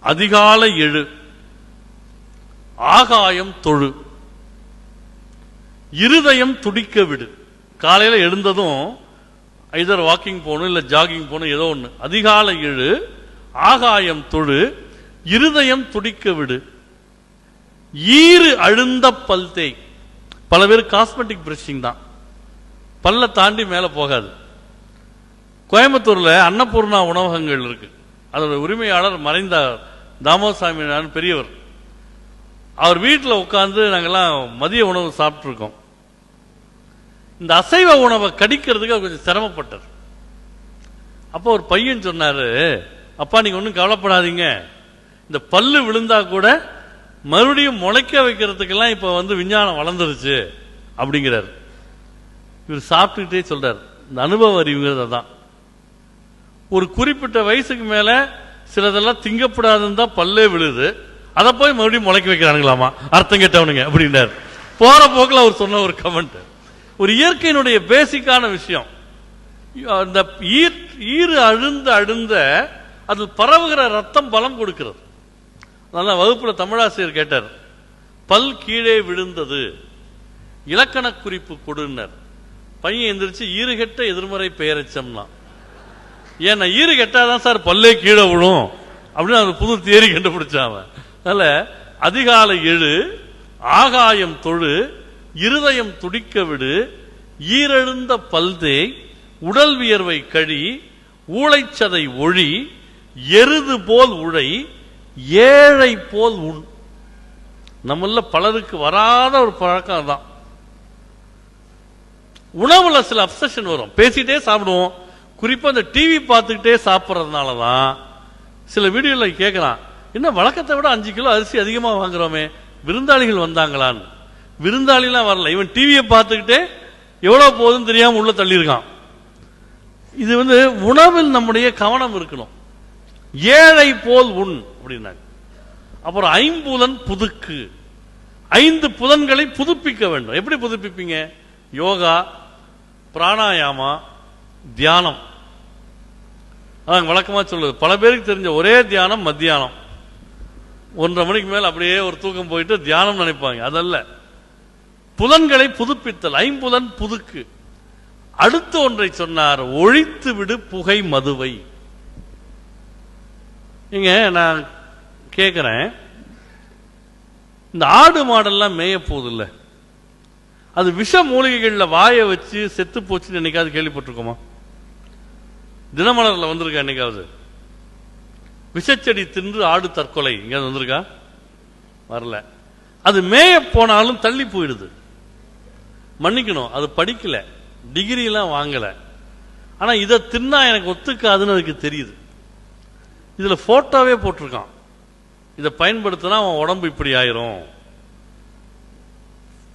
அதிகாலை எழு ஆகாயம் தொழு. இருதயம் துடிக்க விடு. காலையில எழுந்ததும் ஐதர் வாக்கிங் போகணும் இல்லை ஜாகிங் போகணும் ஏதோ ஒன்று அதிகாலை எழு ஆகாயம் தொழு. இருதயம் துடிக்க விடு. ஈறு அழுந்த பல் தேய். பல பேர் காஸ்மெட்டிக் பிரஷிங் தான். பல்ல தாண்டி மேலே போகாது. கோயம்புத்தூர்ல அன்னபூர்ணா உணவகங்கள் இருக்கு. அதோட உரிமையாளர் மறைந்தார். தாமோசாமி பெரியவர். அவர் வீட்டில் உட்காந்து நாங்கெல்லாம் மதிய உணவு சாப்பிட்ருக்கோம் இந்த அசைவ உணவை கடிக்கிறதுக்கு அவர் கொஞ்சம் சிரமப்பட்டார். அப்போ ஒரு பையன் சொன்னார் அப்பா நீங்கள் ஒன்றும் கவலைப்படாதீங்க. இந்த பல்லு விழுந்தா கூட மறுபடியும் முளைக்க வைக்கிறதுக்கெல்லாம் இப்போ வந்து விஞ்ஞானம் வளர்ந்துருச்சு. அப்படிங்கிறார். இவர் சாப்பிட்டுக்கிட்டே சொல்கிறார் இந்த அனுபவ அறிவுங்கிறது தான் ஒரு குறிப்பிட்ட வயசுக்கு மேல சிலதெல்லாம் திங்கப்படாதுன்னு தான் பல்லே விழுது. அதை போய் மறுபடியும் முளைக்க வைக்கிறானுங்களாமா? அர்த்தம் கேட்டவனுங்க அப்படின்னார் போற போக்கில் அவர் சொன்ன ஒரு கமெண்ட் ஒரு இயற்கையினுடைய பேசிக்கான விஷயம். அந்த ஈர் ஈறு அழுந்த அழுந்த அதில் பரவுகிற ரத்தம் பலம் கொடுக்கிறது. அதனால வகுப்புல தமிழாசிரியர் கேட்டார். பல் கீழே விழுந்தது. இலக்கண குறிப்பு கொடுனர் பையன் எந்திரிச்சு ஈறுகெட்ட எதிர்மறை பெயரச்சம்னா ஏன்னா ஈறு கெட்டாதான் சார் பல்லே கீழே விழும் அப்படின்னு அந்த புது தேரி கண்டுபிடிச்சான் அவன். அதனால அதிகாலை எழு ஆகாயம் தொழு இருதயம் துடிக்க விடு ஈரெழுந்த பல்தே உடல் வியர்வை கழி ஊளைச்சதை ஒழி எருது போல் உழை ஏழை போல் உண். நம்மள பலருக்கு வராத ஒரு பழக்கம் தான் உணவுல சில அப்சஷன் வரும். பேசிட்டே சாப்பிடுவோம். குறிப்பாக அந்த டிவி பார்த்துக்கிட்டே சாப்பிட்றதுனால தான் சில வீடியோவில் கேட்கலாம் என்ன வழக்கத்தை விட அஞ்சு கிலோ அரிசி அதிகமாக வாங்குறோமே விருந்தாளிகள் வந்தாங்களான்னு. விருந்தாளிலாம் வரல. இவன் டிவியை பார்த்துக்கிட்டே எவ்வளோ போகுதுன்னு தெரியாமல் உள்ளே தள்ளியிருக்கான். இது வந்து உணவில் நம்முடைய கவனம் இருக்கணும். ஏழை போல் உண் அப்படின்னாங்க. அப்புறம் ஐம்புலன் புதுக்கு. ஐந்து புலன்களை புதுப்பிக்க வேண்டும். எப்படி புதுப்பிப்பீங்க? யோகா பிராணாயாமா தியானம். அதான் வழக்கமா சொல்லுது. பல பேருக்கு தெரிஞ்ச ஒரே தியானம் மத்தியானம். ஒன்றரை மணிக்கு மேல் அப்படியே ஒரு தூக்கம் போயிட்டு தியானம் நினைப்பாங்க. அதல்ல. புலன்களை புதுப்பித்தல். ஐம்புலன் புதுக்கு. அடுத்து ஒன்றை சொன்னார் ஒழித்து விடு புகை மதுவை. இங்க நான் கேட்குறேன் இந்த ஆடு மாடெல்லாம் மேய போதில்லை அது விஷ மூலிகைகளில் வாயை வச்சு செத்து போச்சுன்னு என்னைக்காவது கேள்விப்பட்டிருக்கோமா? தினமலர்ல வந்திருக்கா என்னைக்காவது? விஷச்செடி தின்று ஆடு தற்கொலை எங்கேயாவது வந்திருக்கா? வரல. அது மேய போனாலும் தள்ளி போயிடுது. மன்னிக்கணும் அது படிக்கல. டிகிரி எல்லாம் வாங்கல. ஆனா இதை தின்னா எனக்கு ஒத்துக்காதுன்னு அதுக்கு தெரியுது. இதுல போட்டோவே போட்டிருக்கான். இதை பயன்படுத்தினா அவன் உடம்பு இப்படி ஆயிரும்.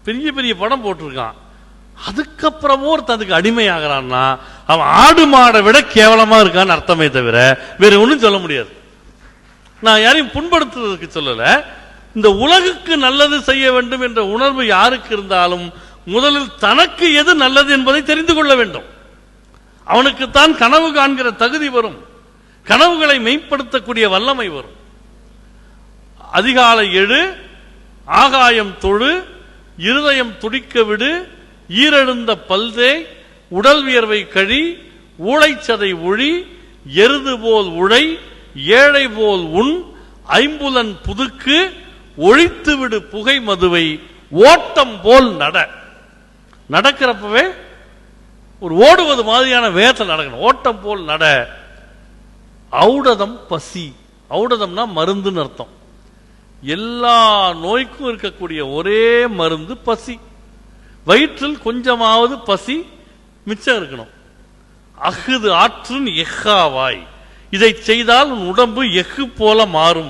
பெரிய பெரிய படம் போட்டிருக்கான். அதுக்கப்புறமும் ஒருத்தன் அதுக்கு அடிமை ஆகிறான்னா அவன் ஆடு மாடை விட கேவலமா இருக்கான்னு அர்த்தமே தவிர வேற ஒன்றும் சொல்ல முடியாது. நான் யாரையும் புண்படுத்துறதுக்கு சொல்லலை. இந்த உலகுக்கு நல்லது செய்ய வேண்டும் என்ற உணர்வு யாருக்கு இருந்தாலும் முதலில் தனக்கு எது நல்லது என்பதை தெரிந்து கொள்ள வேண்டும். அவனுக்குத்தான் கனவு காண்கிற தகுதி வரும். கனவுகளை மெய்ப்படுத்தக்கூடிய வல்லமை வரும். அதிகாலை எழு ஆகாயம் தொழு இருதயம் துடிக்க விடு ஈரெழுந்த பல்தே உடல் வியர்வை கழி ஊளைச்சதை ஒழி எருது போல் உழை ஏழை போல் உண் ஐம்புலன் புதுக்கு ஒழித்துவிடு புகை மதுவை ஓட்டம் போல் நட. நடக்கிறப்பவே ஒரு ஓடுவது மாதிரியான வேகத்தில் நடக்கணும். ஓட்டம் போல் நட. ஔடதம் பசி. ஔடதம்னா மருந்துன்னு அர்த்தம். எல்லா நோய்க்கும் இருக்கக்கூடிய ஒரே மருந்து பசி. வயிற்றில் கொஞ்சமாவது பசி மிச்சம் இருக்கணும். அஃது ஆற்றின் எஹாவாய் இதை செய்தால் உன் உடம்பு எஃகு போல மாறும்.